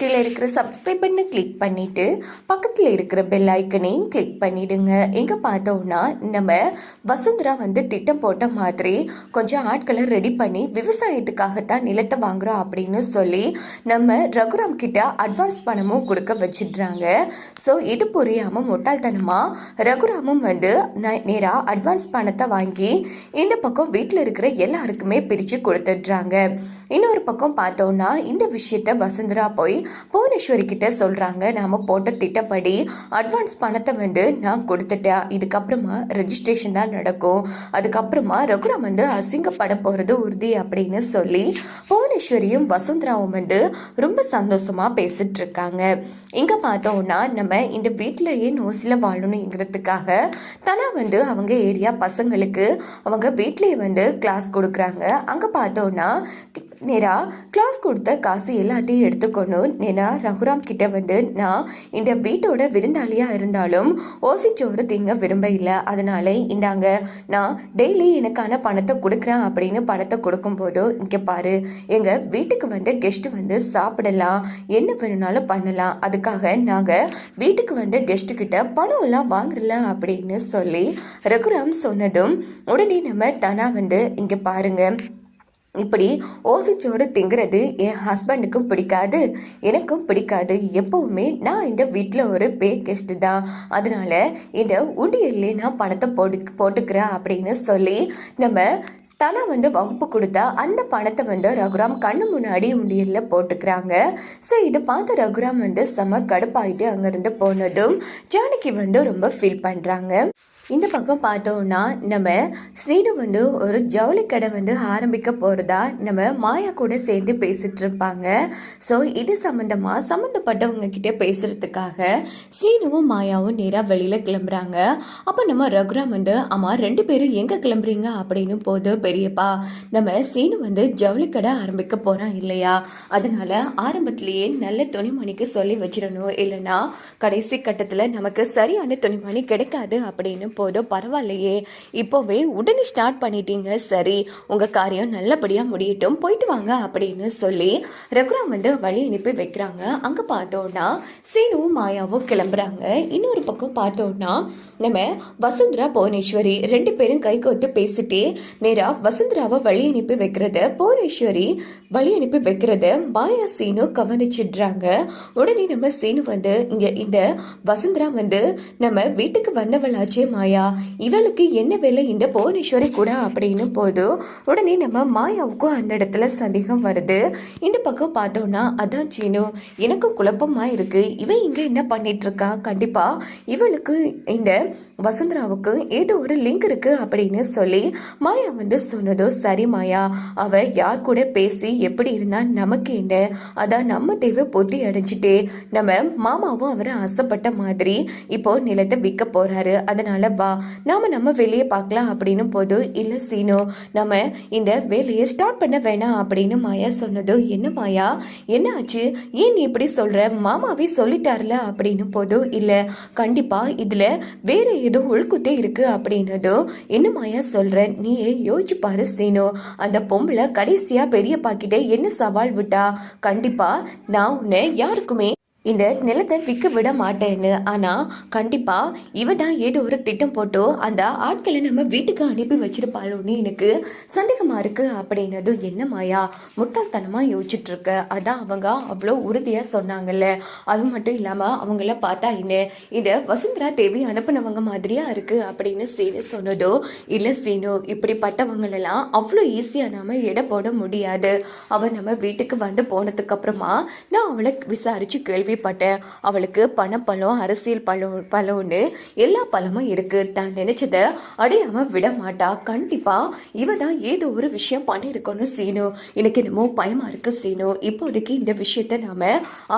கீழே இருக்கிற சப்ஸ்கிரைப் பண்ணு கிளிக் பண்ணிவிட்டு பக்கத்தில் இருக்கிற பெல் ஐக்கனையும் கிளிக் பண்ணிவிடுங்க எங்கே பார்த்தோம்னா நம்ம வசுந்தரா வந்து திட்டம் போட்ட மாதிரி கொஞ்சம் ஆட்களை ரெடி பண்ணி விவசாயத்துக்காகத்தான் நிலத்தை வாங்குறோம் அப்படின்னு சொல்லி நம்ம ரகுராம் கிட்ட அட்வான்ஸ் பணமும் கொடுக்க வச்சிடுறாங்க. ஸோ இது புரியாமல் முட்டாள்தனமாக ரகுராமும் வந்து நேராக அட்வான்ஸ் பணத்தை வாங்கி இந்த பக்கம் வீட்டில் இருக்கிற எல்லாருக்குமே பிரித்து கொடுத்துட்றாங்க. இன்னொரு பக்கம் பார்த்தோன்னா இந்த விஷயத்த வசுந்தரா போய் புவனேஸ்வரி கிட்ட சொல்கிறாங்க நாம் போட்ட திட்டப்படி அட்வான்ஸ் பணத்தை வந்து நான் கொடுத்துட்டேன். இதுக்கப்புறமா ரெஜிஸ்ட்ரேஷன் தான் நடக்கும். அதுக்கப்புறமா ரகுராம் வந்து அசிங்கப்பட போகிறது உறுதி அப்படின்னு சொல்லி புவனேஸ்வரியும் வசுந்தராவும் வந்து ரொம்ப சந்தோஷமாக பேசிகிட்டு இருக்காங்க இங்கே பார்த்தோம்னா நம்ம இந்த வீட்டிலேயே நோசில வாழணுங்கிறதுக்காக தனா வந்து அவங்க ஏரியா பசங்களுக்கு அவங்க வீட்லேயே வந்து கிளாஸ் கொடுக்குறாங்க. அங்கே பார்த்தோன்னா நேரா கிளாஸ் கொடுத்த காசு எல்லாத்தையும் எடுத்துக்கொண்டு நேரா ரகுராம் கிட்ட வந்து நான் இந்த வீட்டோட விருந்தாளியாக இருந்தாலும் ஓசிச்சோறு திங்க விரும்ப இல்லை அதனால இந்தாங்க நான் டெய்லி எனக்கான பணத்தை கொடுக்குறேன் அப்படின்னு பணத்தை கொடுக்கும்போது இங்கே பாரு எங்கள் வீட்டுக்கு வந்து கெஸ்ட்டு வந்து சாப்பிடலாம். என்ன வேணும்னாலும் பண்ணலாம். அதுக்காக நாங்கள் வீட்டுக்கு வந்து கெஸ்ட்டு கிட்ட பணம் எல்லாம் வாங்குறல அப்படின்னு சொல்லி ரகுராம் சொன்னதும் உடனே நம்ம தனா வந்து இங்கே பாருங்க இப்படி ஓசிச்சோறு திங்கிறது என் ஹஸ்பண்டுக்கும் பிடிக்காது எனக்கும் பிடிக்காது. எப்போவுமே நான் இந்த வீட்டில் ஒரு பே கெஸ்ட்டு தான். அதனால இந்த உண்டியல்லே நான் பணத்தை போட்டு போட்டுக்கிறேன் அப்படின்னு சொல்லி நம்ம தலை வந்து வகுப்பு கொடுத்தா அந்த பணத்தை வந்து ரகுராம் கண்ணு முன்னாடி உண்டியலில் போட்டுக்கிறாங்க. ஸோ இதை பார்த்து ரகுராம் வந்து செம கடுப்பாயிட்டு அங்கேருந்து போனதும் ஜானகி வந்து ரொம்ப ஃபீல் பண்ணுறாங்க இந்த பக்கம் பார்த்தோம்னா நம்ம சீனு வந்து ஒரு ஜவுளி கடை வந்து ஆரம்பிக்க போகிறதா நம்ம மாயா கூட சேர்ந்து பேசிகிட்டு இருப்பாங்க ஸோ இது சம்மந்தமாக சம்மந்தப்பட்டவங்க கிட்டே பேசுகிறதுக்காக சீனுவும் மாயாவும் நேராக வெளியில் கிளம்புறாங்க. அப்போ நம்ம ரகுராம் வந்து அம்மா ரெண்டு பேரும் எங்கே கிளம்புறீங்க? அப்படின்னு போது பெரியப்பா நம்ம சீனு வந்து ஜவுளி கடை ஆரம்பிக்க போகிறான் இல்லையா? அதனால் ஆரம்பத்திலேயே நல்ல துணிமணிக்கு சொல்லி வச்சிடணும். இல்லைன்னா கடைசி கட்டத்தில் நமக்கு சரியான துணிமணி கிடைக்காது அப்படின்னு போதும் பரவாயில்லையே. இப்போவே உடனே ஸ்டார்ட் பண்ணிட்டீங்க. சரி உங்கள் காரியம் நல்லபடியாக முடியட்டும் போயிட்டு வாங்க அப்படின்னு சொல்லி ரகுராம் வந்து வழி அனுப்பி வைக்கிறாங்க. அங்கே பார்த்தோன்னா சீனுவும் மாயாவும் கிளம்புறாங்க. இன்னொரு பக்கம் பார்த்தோன்னா நம்ம வசுந்தரா புவனேஸ்வரி ரெண்டு பேரும் கை கோத்து பேசிட்டே நேராக வசுந்தராவை வழி அனுப்பி வைக்கிறத புவனேஸ்வரி வழி அனுப்பி வைக்கிறத மாயா சீனு கவனிச்சிடுறாங்க. உடனே நம்ம சீனு வந்து இங்கே இந்த வசுந்தரா வந்து நம்ம வீட்டுக்கு வந்தவளாச்சே மாயா. இவளுக்கு என்ன வேலை இந்த புவனேஸ்வரி கூட அப்படின்னு போது உடனே நம்ம மாயாவுக்கும் அந்த இடத்துல சந்தேகம் வருது. இந்த பக்கம் பார்த்தோம்னா அதான் சீனு. எனக்கும் குழப்பமாக இருக்குது இவன் இங்கே என்ன பண்ணிட்டு இருக்கா? இவளுக்கு இந்த வசுந்தராவுக்கு ஏதோ ஒரு லிங்க் இருக்கு அப்படின்னு சொல்லி மாயா வந்து சொன்னதோ சரி மாயா. அவ யார் கூட பேசி எப்படி இருந்தா நமக்கு என்ன? அதான் நம்ம தேவை பொத்தி அடைஞ்சிட்டே. நம்ம மாமாவும் அவரை ஆசைப்பட்ட மாதிரி இப்போ நிலத்தை விற்க போறாரு. அதனால வா நாம நம்ம வெளியே பார்க்கலாம் அப்படின்னு போது இல்ல சீனு நம்ம இந்த வேலையை ஸ்டார்ட் பண்ண வேணாம் அப்படின்னு மாயா சொன்னதோ என்ன மாயா? என்ன ஆச்சு? ஏன் நீ இப்படி சொல்ற? மாமாவே சொல்லிட்டார்ல அப்படின்னு போதும் இல்ல கண்டிப்பா இதுல வேற ஏதோ உள்குத்தே இருக்கு அப்படின்னதோ என்ன மாயா சொல்ற? நீயே யோசிச்சு பாரு சீனு. அந்த பொம்பளை கடைசியா பெரிய பாக்கிட்டே என்ன சவால் விட்டா? கண்டிப்பா நான் உன்னை யாருக்குமே இந்த நிலத்தை விற்க விட மாட்டேன்னு. ஆனால் கண்டிப்பாக இவன் தான் ஏதோ ஒரு திட்டம் போட்டோ அந்த ஆட்களை நம்ம வீட்டுக்கு அனுப்பி வச்சிருப்பாளோன்னு எனக்கு சந்தேகமாக இருக்குது அப்படின்னதும் என்ன மாயா? முட்டாள்தனமாக யோசிச்சுட்ருக்க. அதான் அவங்க அவ்வளோ உறுதியாக சொன்னாங்கல்ல. அது மட்டும் இல்லாமல் அவங்கள பார்த்தா என்ன? இந்த வசுந்தரா தேவி அனுப்புனவங்க மாதிரியாக இருக்குது அப்படின்னு சீனு சொன்னதோ இல்லை சீனு இப்படிப்பட்டவங்களெல்லாம் அவ்வளோ ஈஸியாக நாம் எடை போட முடியாது. அவள் நம்ம வீட்டுக்கு வந்து போனதுக்கப்புறமா நான் அவளை விசாரிச்சு கேள்விப்பட்டேன். அவளுக்கு பணப்பழம் அரசியல் பழம் பழம்னு எல்லா பழமும் இருக்குது தான் நினச்சத அடையாம விட மாட்டா. கண்டிப்பாக இவ தான் ஏதோ ஒரு விஷயம் பண்ணியிருக்கோன்னு சீனு. எனக்கு என்னமோ பயமாக இருக்க சீனு. இப்போதைக்கு இந்த விஷயத்த நாம்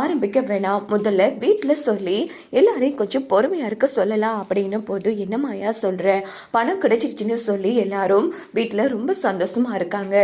ஆரம்பிக்க வேணாம். முதல்ல வீட்டில் சொல்லி எல்லாரையும் கொஞ்சம் பொறுமையாக இருக்க சொல்லலாம் அப்படின்னு போது என்னமாயா சொல்கிற பணம் கிடைச்சிருச்சுன்னு சொல்லி எல்லாரும் வீட்டில் ரொம்ப சந்தோஷமா இருக்காங்க.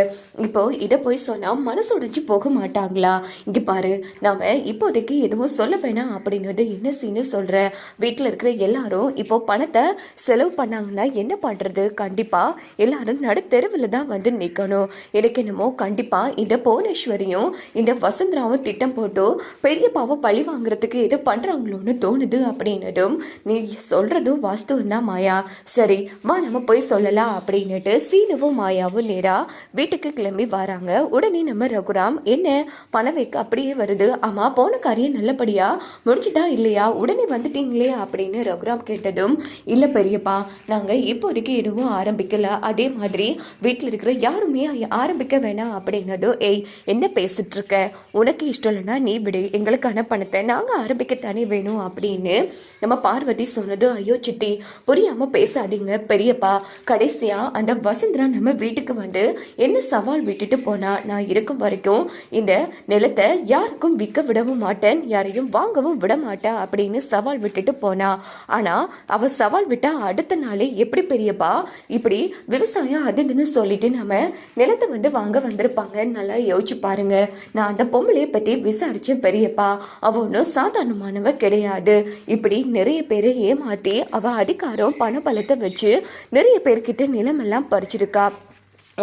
இப்போ இதை போய் சொன்னால் மனசு உடைஞ்சு போக மாட்டாங்களா? இங்கே பாரு நாம இப்போதைக்கு எதுவும் எதுவும் சொல்ல வேணாம் அப்படின்னது என்ன சீனு சொல்ற வீட்டில் இருக்கிற எல்லாரும் இப்போ பணத்தை செலவு பண்ணாங்கன்னா என்ன பண்றது? கண்டிப்பா எல்லாரும் நடுத்தெருவில் தான் வந்து நிற்கணும் எனக்கு என்னமோ கண்டிப்பா இந்த புவனேஸ்வரியும் இந்த வசந்தராவும் திட்டம் போட்டு பெரியப்பாவை பழி வாங்குறதுக்கு எது பண்றாங்களோன்னு தோணுது அப்படின்னதும் நீ சொல்றதும் வாஸ்துவும் தான் மாயா. சரி வா நம்ம போய் சொல்லலாம் அப்படின்னுட்டு சீனுவும் மாயாவும் நேராக வீட்டுக்கு கிளம்பி வராங்க. உடனே நம்ம ரகுராம் என்ன? பணம் வைக்க அப்படியே வருது. ஆமா போன காரியம் நல்லா நல்லபடியா முடிச்சுதா இல்லையா? உடனே வந்துட்டீங்களே அப்படின்னு ரகுராம் கேட்டதும் இல்லை பெரியப்பா நாங்க இப்போதைக்கு எதுவும் ஆரம்பிக்கல. அதே மாதிரி வீட்டில் இருக்கிற யாருமே ஆரம்பிக்க வேணாம் அப்படின்னதோ ஏய் என்ன பேசிட்டு இருக்க உனக்கு இஷ்டம் இல்லைன்னா நீ விடு. எங்களுக்கான பணத்தை நாங்கள் ஆரம்பிக்கத்தானே வேணும் அப்படின்னு நம்ம பார்வதி சொன்னது ஐயோ சித்தி புரியாம பேசாதீங்க பெரியப்பா. கடைசியா அந்த வசந்தரா நம்ம வீட்டுக்கு வந்து என்ன சவால் விட்டுட்டு போனா? நான் இருக்கும் வரைக்கும் இந்த நிலத்தை யாருக்கும் விற்க விடவும் மாட்டேன். யாரையும் வாங்கவும் விட அப்படின்னு சவால் விட்டுட்டு போனா. ஆனா அவ சவால் விட்டா அடுத்த நாளே எப்படி பெரியப்பா? இப்படி விவசாயம் அதுன்னு சொல்லிட்டு நம்ம நிலத்தை வந்து வாங்க வந்திருப்பாங்க. நல்லா யோசிச்சு பாருங்க. நான் அந்த பொம்பளைய பத்தி விசாரிச்சேன் பெரியப்பா. அவ ஒன்றும் சாதாரணமானவ கிடையாது. இப்படி நிறைய பேரை ஏமாத்தி அவ அதிகாரம் பண பலத்தை வச்சு நிறைய பேர்கிட்ட நிலமெல்லாம் பறிச்சிருக்கா.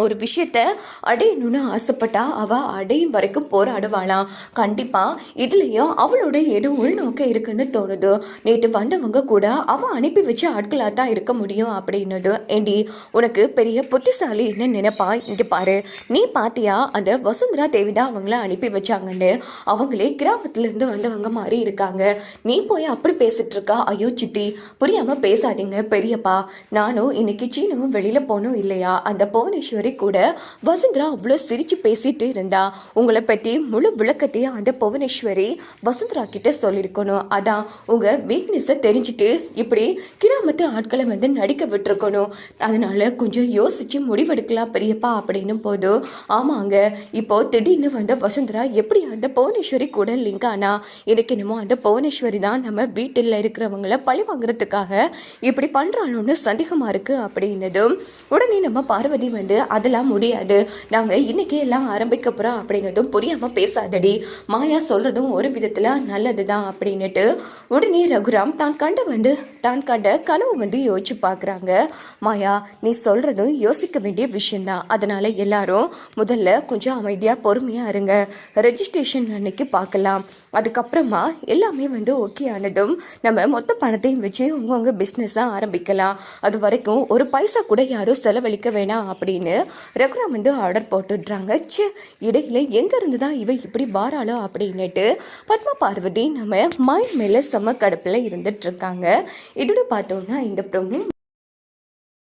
ஒரு விஷயத்த அடையணும்னு ஆசைப்பட்டா அவள் அடையும் வரைக்கும் போராடுவாளாம் கண்டிப்பாக இதுலேயும் அவளோட ஏதோ உள்நோக்கம் இருக்குன்னு தோணுது. நேற்று வந்தவங்க கூட அவள் அனுப்பி வச்ச ஆட்களாக தான் இருக்க முடியும் அப்படின்னது. ஏண்டி உனக்கு பெரிய புத்திசாலி என்ன நினைப்பா? இங்கே பாரு. நீ பாத்தியா? அந்த வசுந்தரா தேவி தான் அவங்கள அனுப்பி வச்சாங்கன்னு. அவங்களே கிராமத்துலேருந்து வந்தவங்க மாதிரி இருக்காங்க. நீ போய் அப்படி பேசிட்டு இருக்கா? ஐயோ சித்தி புரியாமல் பேசாதீங்க பெரியப்பா. நானும் இன்னைக்கு சீனவும் வெளியில் போனோம் இல்லையா? அந்த புவனேஸ்வரி வரை கூட வசுந்தரா அவ்வளோ சிரித்து பேசிட்டு இருந்தா. உங்களை பற்றி முழு விளக்கத்தையும் அந்த புவனேஸ்வரி வசுந்தரா கிட்ட சொல்லியிருக்கணும் அதான் உங்கள் வீக்னஸை தெரிஞ்சுட்டு இப்படி கிராமத்து ஆட்களை வந்து நடிக்க விட்டுருக்கணும். அதனால கொஞ்சம் யோசித்து முடிவெடுக்கலாம் பெரியப்பா அப்படின்னு போதும் ஆமாங்க இப்போ திடீர்னு வந்த வசுந்தரா எப்படி அந்த புவனேஸ்வரி கூட லிங்க் ஆனா? எனக்கு என்னமோ அந்த புவனேஸ்வரி தான் நம்ம வீட்டில் இருக்கிறவங்கள பழி வாங்குறதுக்காக இப்படி பண்றாளோன்னு சந்தேகமாக இருக்கு அப்படின்னதும் உடனே நம்ம பார்வதி வந்து அதெல்லாம் முடியாது. நாங்கள் இன்னைக்கே எல்லாம் ஆரம்பிக்க போகிறோம் அப்படிங்கிறதும் புரியாமல் பேசாதடி. மாயா சொல்கிறதும் ஒரு விதத்தில் நல்லது தான் அப்படின்னுட்டு உடனே ரகுராம் தான் கண்ட வந்து தான் கண்ட கனவு வந்து யோசிச்சு பார்க்குறாங்க மாயா நீ சொல்கிறதும் யோசிக்க வேண்டிய விஷயந்தான் அதனால் எல்லாரும் முதல்ல கொஞ்சம் அமைதியாக பொறுமையாக இருங்க. ரெஜிஸ்ட்ரேஷன் அன்னைக்கு பார்க்கலாம் அதுக்கப்புறமா எல்லாமே வந்து ஓகே ஆனதும் நம்ம மொத்த பணத்தையும் வச்சு உங்கவுங்க பிஸ்னஸாக ஆரம்பிக்கலாம். அது வரைக்கும் ஒரு பைசா கூட யாரும் செலவழிக்க வேணாம் அப்படின்னு ரகுராம் வந்து ஆர்டர் போட்டுடுறாங்க. சே இடையில எங்கேருந்து தான் இவ இப்படி வாராளோ அப்படின்னுட்டு பத்மா பார்வதி நம்ம மைண்ட் மேலே செம்ம கடுப்பில் இருந்துட்டு இருக்காங்க. இதோட பார்த்தோம்னா இந்த ப்ரோமோ